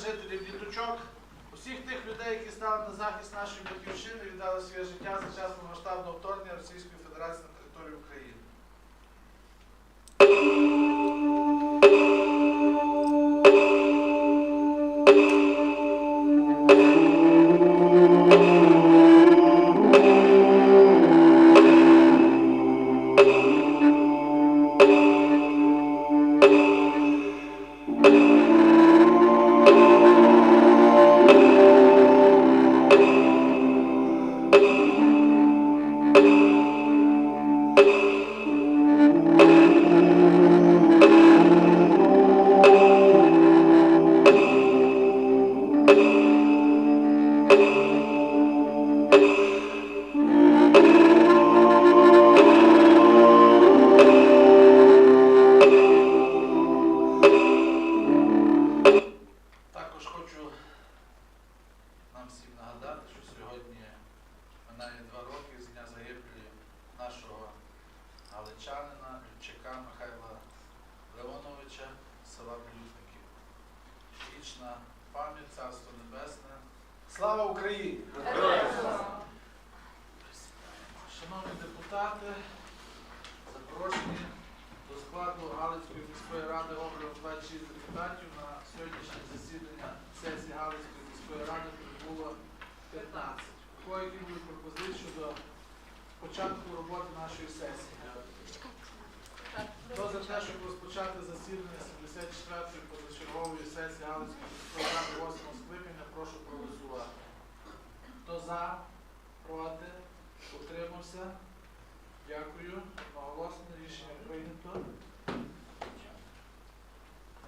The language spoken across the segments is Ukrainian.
жителів діточок, усіх тих людей, які стали на захист нашої батьківщини, віддали своє життя за час масштабного вторгнення Російської Федерації на територію України. За, проти, утримався. Дякую. Наголосне рішення прийнято.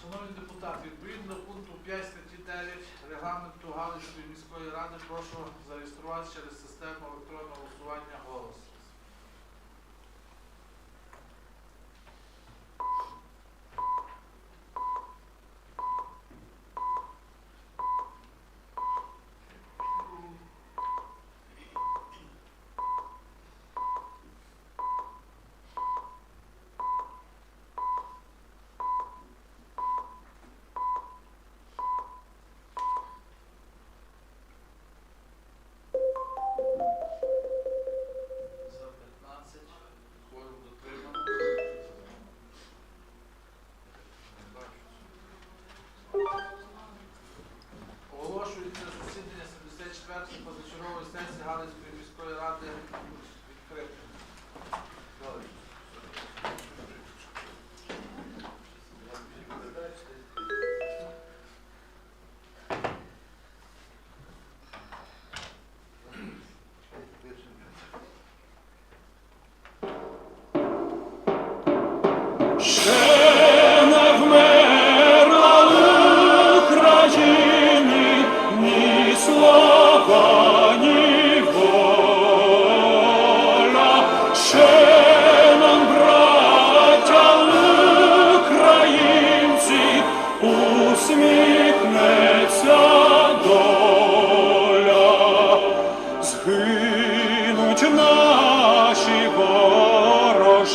Шановні депутати, відповідно до пункту 5 статті 9 регламенту Галицької міської ради прошу зареєструватися через систему електронного голосування голосу.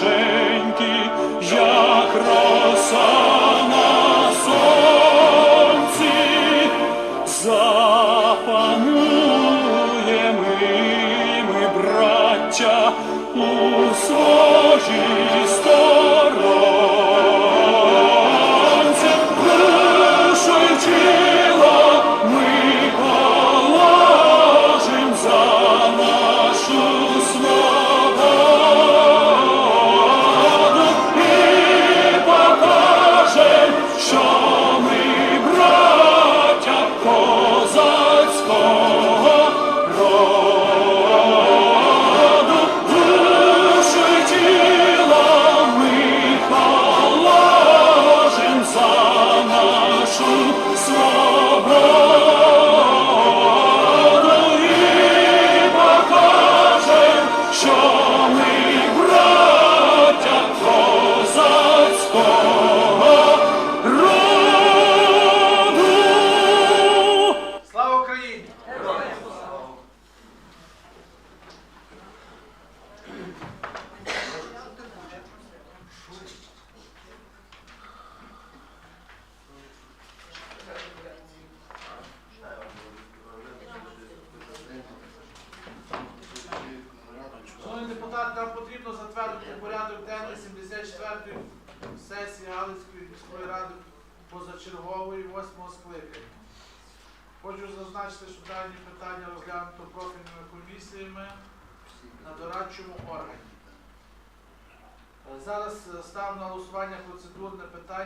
Shame.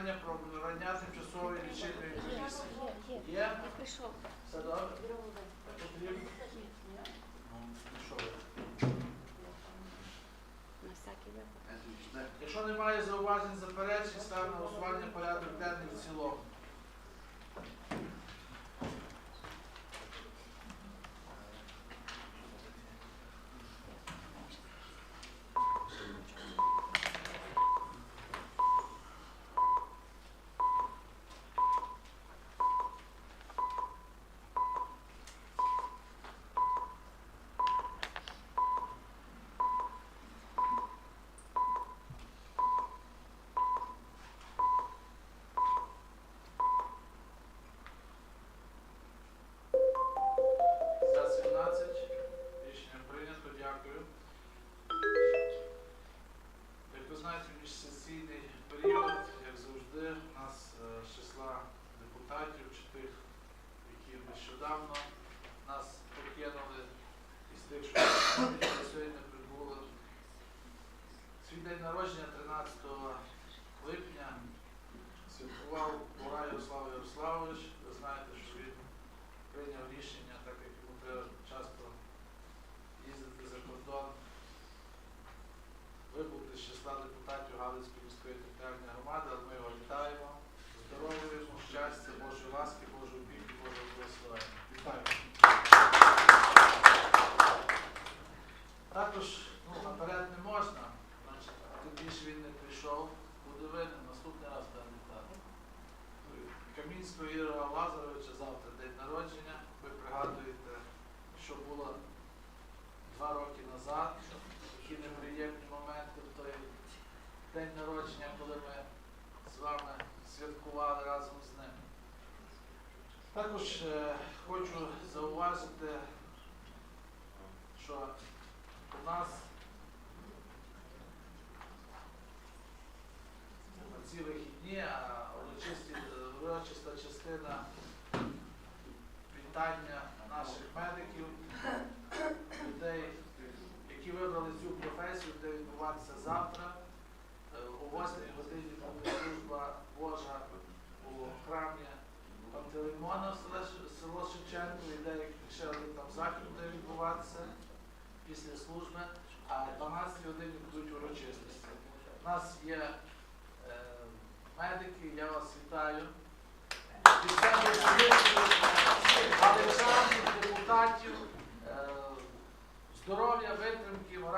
Питання про обрання тимчасової лічильної комісії. Є. Все добре? Ну, випадок. Якщо немає зауважень, заперечень, ставимо голосування порядок денний в цілому. Зауважити, що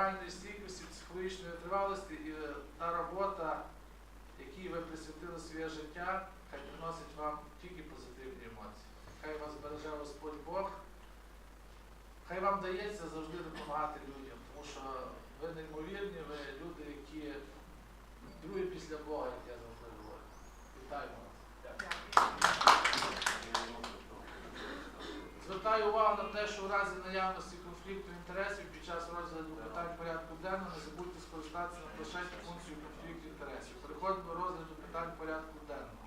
моральної стійкості, психологічної тривалості і та робота, якій ви присвятили своє життя, хай приносить вам тільки позитивні емоції. Хай вас береже Господь Бог. Хай вам дається завжди допомагати людям, тому що ви неймовірні, ви люди, які другі після Бога, як я завжди говорю. Вітаємо вас. Дякую. Звертаю увагу на те, що в разі наявності конфлікту інтересів під час розгляду питань порядку денного не забудьте скористатися на площадці функцією конфлікту інтересів. Переходимо до розгляду питань порядку денного.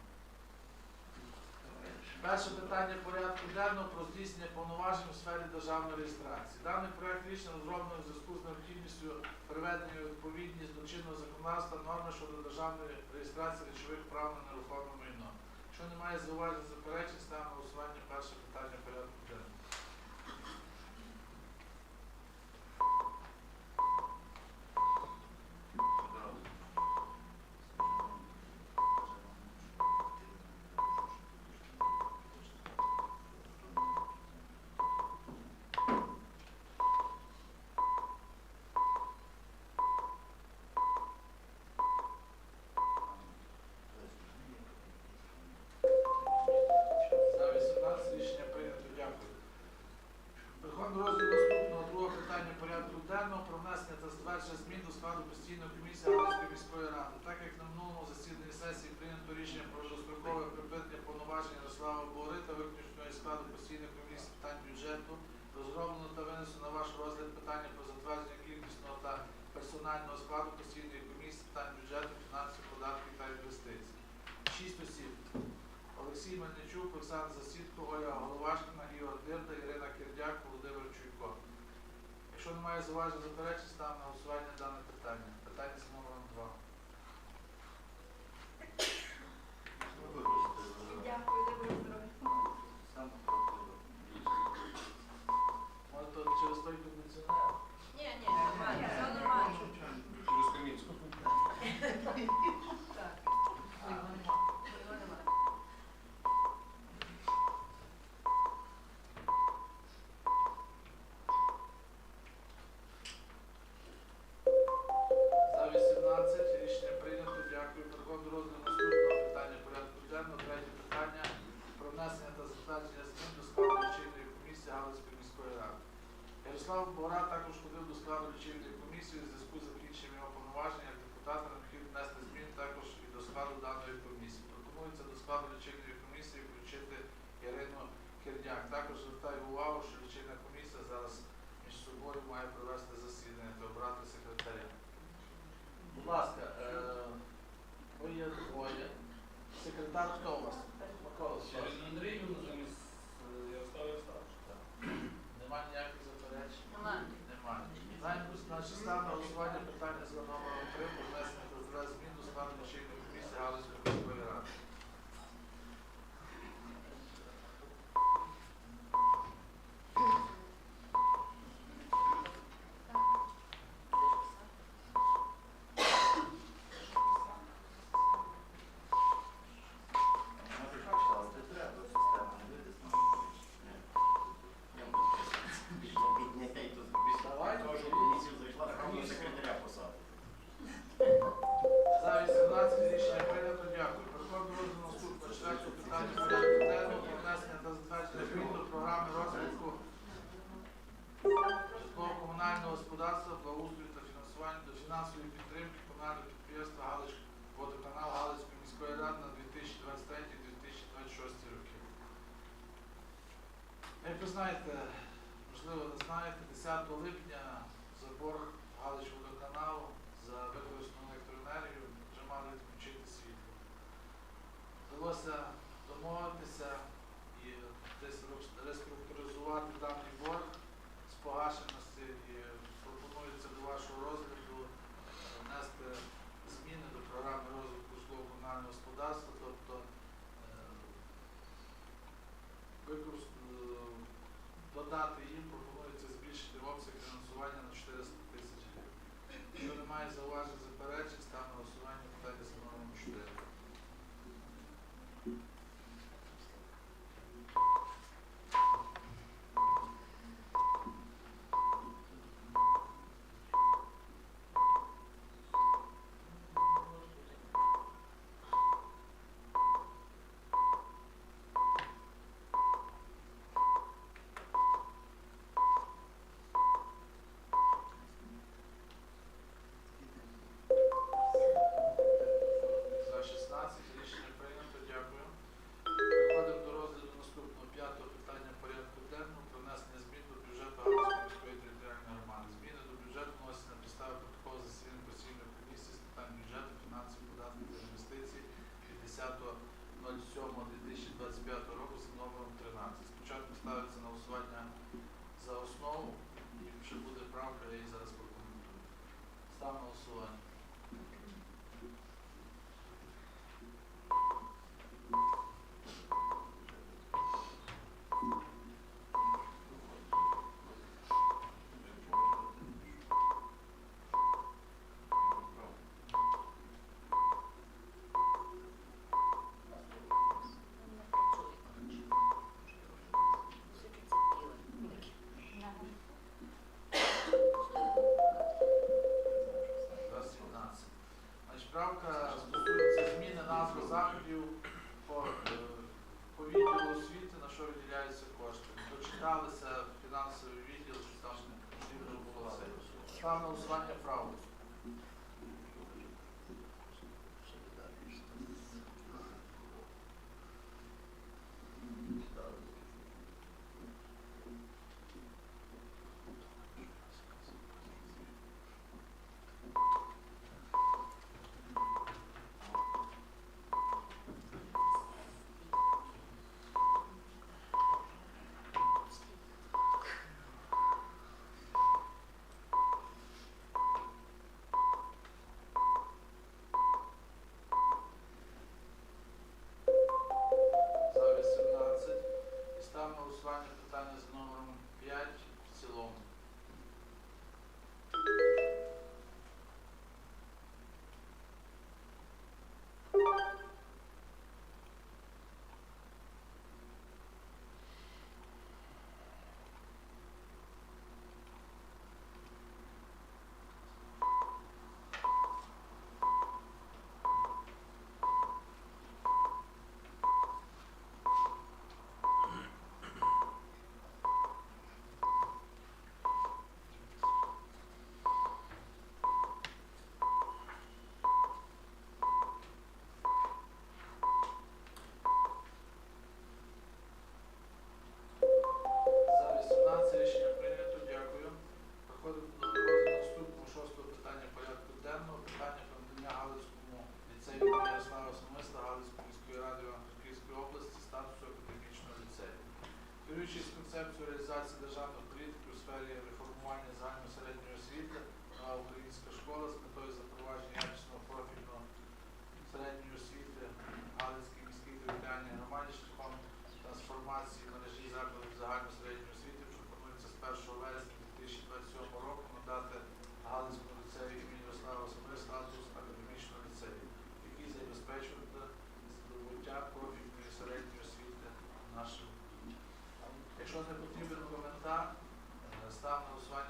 Перше питання порядку денного про здійснення повноважень у сфері державної реєстрації. Даний проект рішення розроблено в зв'язку з необхідністю приведення відповідність до чинного законодавства норми щодо державної реєстрації речових прав на нерухоме майно. Якщо немає зауважень заперечень, ставимо голосування перше питання порядку денного. членів складу постійної комісії питань бюджету розроблено та винесено на ваш розгляд питання про затвердження кількісного та персонального складу постійної комісії питань бюджету, фінансів, податків та інвестицій. Шість осіб. Олексій Мельничук, Олександр Засідко, Оля Головашкина, Ігор Дирда, Ірина Кирдяк, Володимир Чуйко. Якщо немає зауважень заперечень, ставимо на голосування даних. відмовитися і десь реструктуризувати даний борг з погашеності і пропонується до вашого розгляду е, внести зміни до програми розвитку житлово комунального господарства, тобто е, е, додати їм пропонується збільшити обсяг фінансування на 400 тисяч гривень. Якщо немає зауважень Керуючись концепцією реалізації державної політики у сфері реформування загальної середньої освіти, українська школа з метою запровадження якісного профільного середньої освіти Галицькій міській територіальній громаді шляхом трансформації мережі закладів загальної середньої освіти пропонується з 1 вересня 2027 року надати Галицькому ліцею імені Ярослава Смир статус академічного ліцею, який забезпечує здобуття профільної середньої освіти нашої. Якщо не потрібен коментар, ставимо голосування.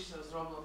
фактично зроблено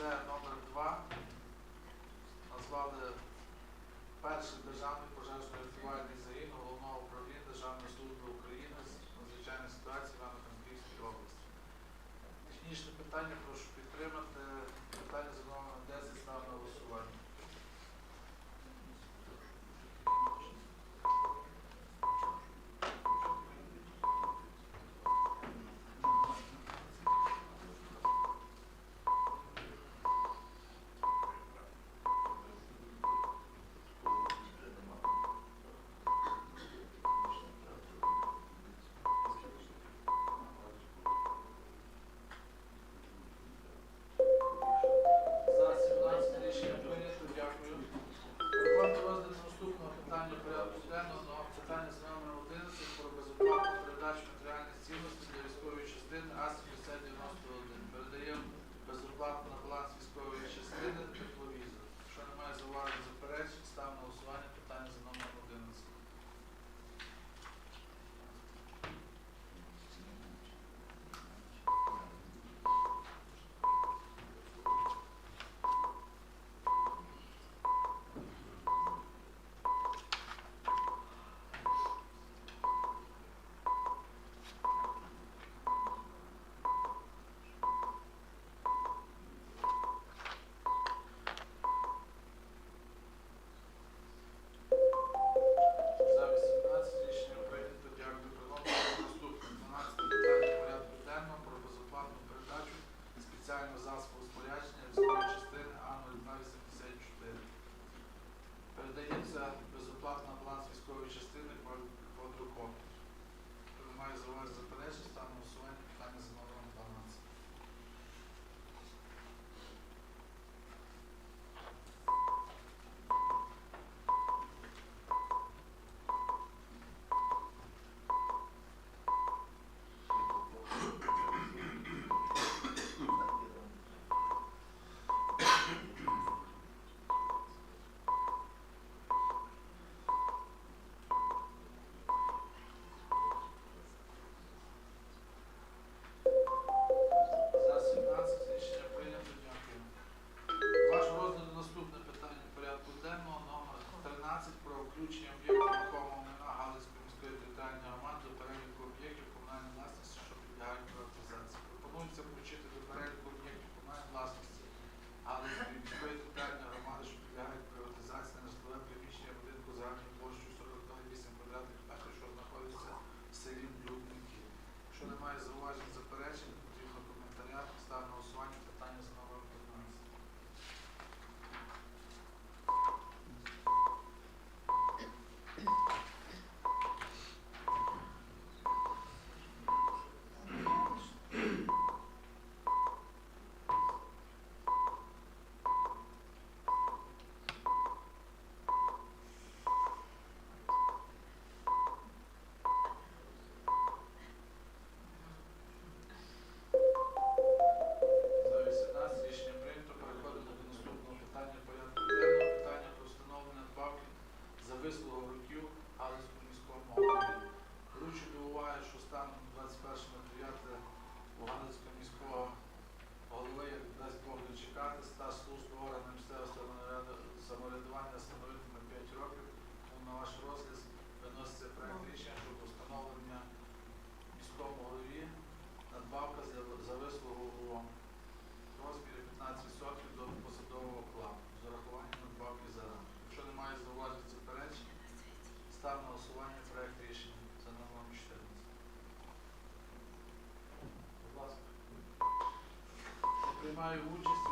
це номер 2 назвали перший державний пожежно-рятувальний загін головного управління Державної служби України з надзвичайної ситуації в Івано-Франківській області. Технічне питання прошу підтримати. Питання за номером 10 став на голосування. mais horas atrás, estávamos ontem Галицька міського голови дасть Бог дочекати, стаж служби органів місцевого самоврядування встановити 5 років, на ваш розгляд виноситься проєкт рішення щодо встановлення міському голові надбавка за вислугу у розмірі 15% до посадового плану з урахуванням надбавки за рано. Якщо немає зауважень заперечень, став на голосування. принимаю участь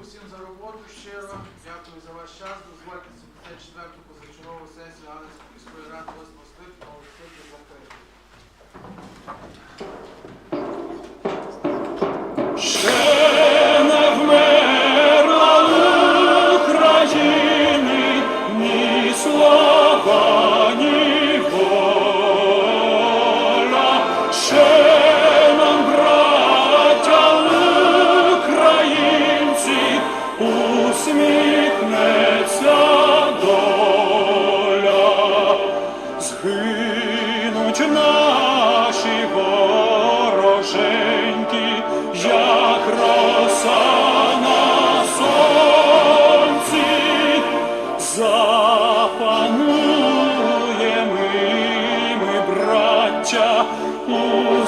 Дякую всім за роботу щиро, дякую за ваш час. Дозвольте 74-ту позачергову сесію Галицької міської ради 8 липня оголосити закритою. Sure.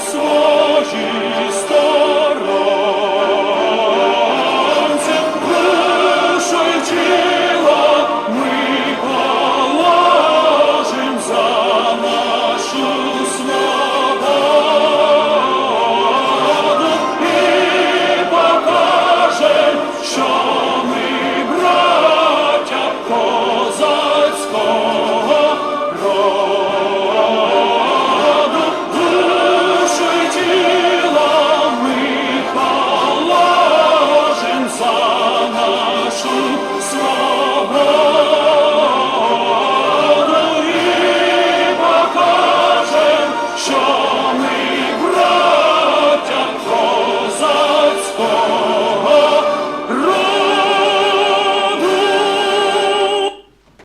soul.